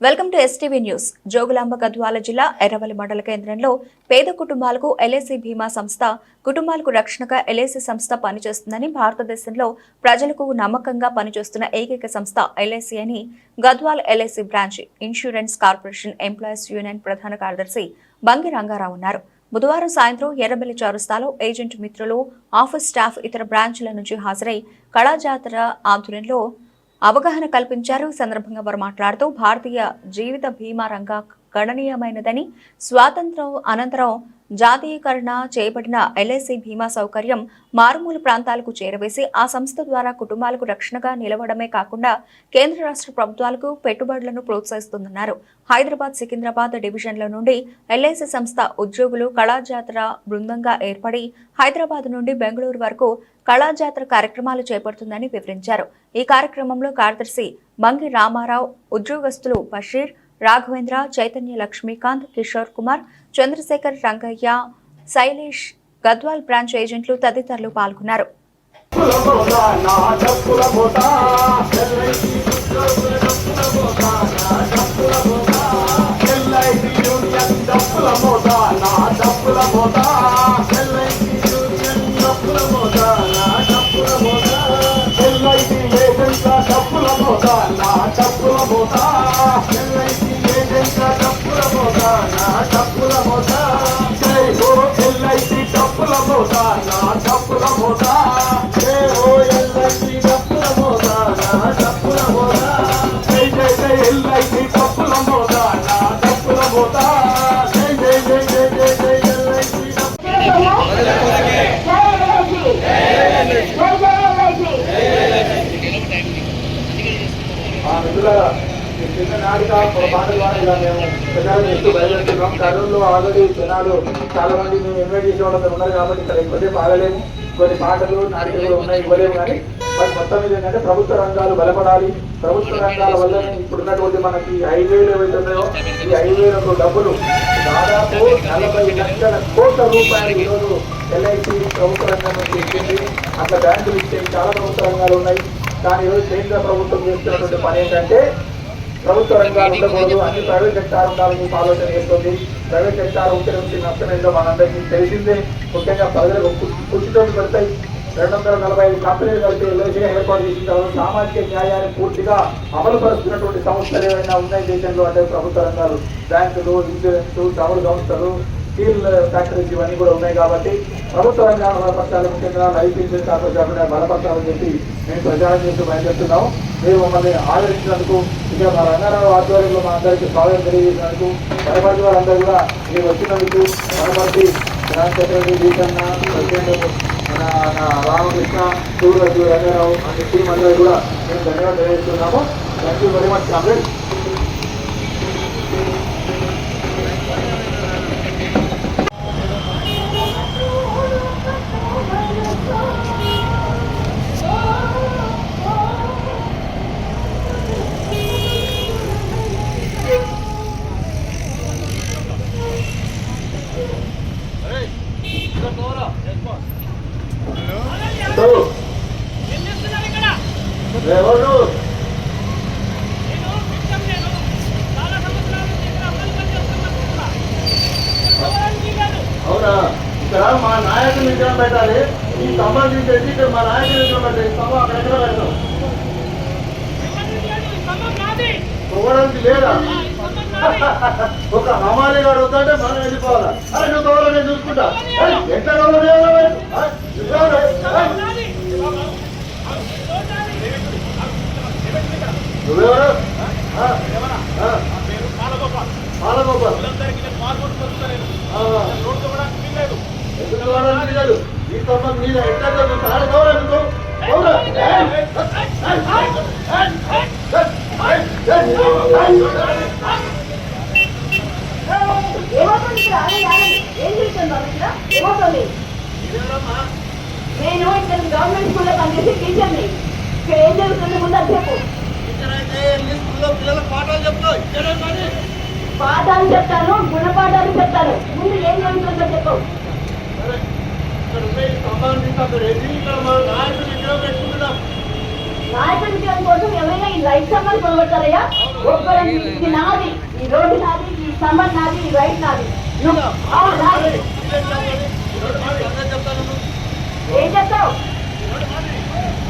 Welcome to STV news Jogulamba Gadwal జిల్లా ఎర్రవల్లి మండల కేంద్రంలో పేద కుటుంబాలకు ఎల్ఐసి బీమా సంస్థ కుటుంబాలకు రక్షణగా ఎల్ఐసి సంస్థ పనిచేస్తుందని భారతదేశంలో ప్రజలకు నమ్మకంగా పనిచేస్తున్న ఏకైక సంస్థ ఎల్ఐసి అని Gadwal LIC branch insurance corporation employees union ప్రధాన కార్యదర్శి బంగి రంగారావు అన్నారు బుధవారం సాయంత్రం ఎర్రబెల్లి చౌరస్తాలో ఏజెంట్ మిత్రులు ఆఫీస్ స్టాఫ్ ఇతర బ్రాంచ్ల నుంచి హాజరై కళాజాతర ఆధ్వర్యంలో అవగాహన కల్పించారు. సందర్భంగా వారు మాట్లాడుతూ భారతీయ జీవిత బీమా రంగ గణనీయమైనదని స్వాతంత్రం అనంతరం జాతీయకరణ చేయబడిన ఎల్ఐసి బీమా సౌకర్యం మారుమూల ప్రాంతాలకు చేరవేసి ఆ సంస్థ ద్వారా కుటుంబాలకు రక్షణగా నిలవడమే కాకుండా కేంద్ర రాష్ట్ర ప్రభుత్వాలకు పెట్టుబడులను ప్రోత్సహిస్తుందన్నారు. హైదరాబాద్ సికింద్రాబాద్ డివిజన్ల నుండి ఎల్ఐసి సంస్థ ఉద్యోగులు కళాజాతర బృందంగా ఏర్పడి హైదరాబాద్ నుండి బెంగళూరు వరకు కళాజాతర కార్యక్రమాలు చేపడుతుందని వివరించారు. ఈ కార్యక్రమంలో కార్యదర్శి మంగి రామారావు ఉద్యోగస్తులు బషీర్ రాఘవేంద్ర చైతన్య లక్ష్మీకాంత్ కిషోర్ కుమార్ చంద్రశేఖర్ రంగయ్య శైలేష్ గద్వాల్ బ్రాంచ్ ఏజెంట్లు తదితరులు పాల్గొన్నారు. నా డప్పుల మోత ఏ ఓ ఎల్లైసి డప్పుల మోత నా డప్పుల మోత జై జై జై ఎల్లైసి డప్పుల మోత నా డప్పుల మోత జై జై జై జై జై జై ఎల్లైసి ఆ మిత్రుల ఈ నాటిక పాట ద్వారా ఇలా మేము ప్రచారం చేస్తూ బయలుదేరుతున్నాం. కర్నూలులో ఆల్రెడీ జనాలు చాలా మంది మేము ఇన్వైట్ చేసే వాళ్ళు ఉన్నారు కాబట్టి ఇక్కడ ఇబ్బంది ఆగలేము. కొన్ని పాటలు నాటికలు ఉన్నాయి ఇవ్వలేము కానీ బట్ మొత్తం మీద ఏంటంటే ప్రభుత్వ రంగాలు బలపడాలి. ప్రభుత్వ రంగాల వల్ల ఇప్పుడున్నటువంటి మనకి హైవేలు ఏవైతున్నాయో ఈ హైవేలకు డబ్బులు దాదాపు నలభై లక్షల కోట్ల రూపాయలు ఈరోజు ఎల్ఐసి ప్రభుత్వ రంగం నుంచి ఇచ్చింది. అట్లా బ్యాంకులు ఇచ్చేవి చాలా ప్రభుత్వ రంగాలు ఉన్నాయి. కానీ ఈరోజు కేంద్ర ప్రభుత్వం చేస్తున్నటువంటి పని ఏంటంటే ప్రభుత్వ రంగాలు ఉండకూడదు అన్ని ప్రైవేట్ సెక్టార్ ఉండాలని ఆలోచన చేస్తుంది. ప్రైవేట్ సెక్టార్ ఉంటే నుంచి నష్టం మనందరికీ తెలిసిందే. ముఖ్యంగా ప్రజలకు కుర్చీతోటి పెడతాయి. రెండు వందల నలభై ఐదు కంపెనీలు కలిపి ఎల్ఐసీగా ఏర్పాటు చేసిన తర్వాత సామాజిక న్యాయాన్ని పూర్తిగా అమలు పరుస్తున్నటువంటి సంస్థలు ఏమైనా ఉన్నాయి దేశంలో? అంటే ప్రభుత్వ రంగాలు బ్యాంకులు ఇన్సూరెన్స్ చమురు సంస్థలు స్టీల్ ఫ్యాక్టరీస్ ఇవన్నీ కూడా ఉన్నాయి కాబట్టి ప్రభుత్వ రంగాన్ని బలపరచాలి ముఖ్యంగా లైఫ్ ఇన్సూరెన్స్ కార్పొరేషన్ బలపరచాలని చెప్పి మేము ప్రచారం చేస్తూ బయలుదేరుతున్నాం. మీరు మమ్మల్ని ఆదరించినందుకు ఇక మా రంగారావు ఆధ్వర్యంలో మా అందరికీ స్వాగతం తెలియజేసినందుకు వనపర్తి వాళ్ళందరూ కూడా మీరు వచ్చినందుకు వనపర్తి రాజశేఖర వీకన్న మన రామకృష్ణ సూర్యరాజు రంగారావు అనే టీం అందరూ కూడా మేము ధన్యవాదాలు తెలియజేస్తున్నాము. Thank you very much comrade పెట్టాలి. ఈ స్తంభాలు తీసేసి మా నాయకులు పెట్టాలి స్తంభం అక్కడ ఎక్కడ పెడతాం? తోవడానికి లేదా? ఒక హమాలి గారు వద్దంటే మనం వెళ్ళిపోవాలా? అరే నువ్వు తోవాలని చూసుకుంటా. ఎట్లా నువ్వెవరు? ఆగండి ఆగండి ఏం చేశాను బాబు ఇక్కడ ఏమవుతుంది నేను ఇక్కడ గవర్నమెంట్ స్కూల్లో పనిచేసి టీచర్ని ఇక్కడ ఏం జరుగుతుంది ముందు చెప్పు పాఠాలు చెప్తాను గుణపాఠాలు చెప్తాను. ముందు ఏం జరుగుతుందో చెప్పు. సంబంధిత రెడ్డి ఇక్కడ మా నాయకుడు ఇక్కడ పెట్టుకుంటున్నాం నాయకుడి కోసం ఎవరైనా ఈ రైట్ సంబంధం పొగొడతారయ్యా ఒక్కరం ఇది ఏం చెప్తావు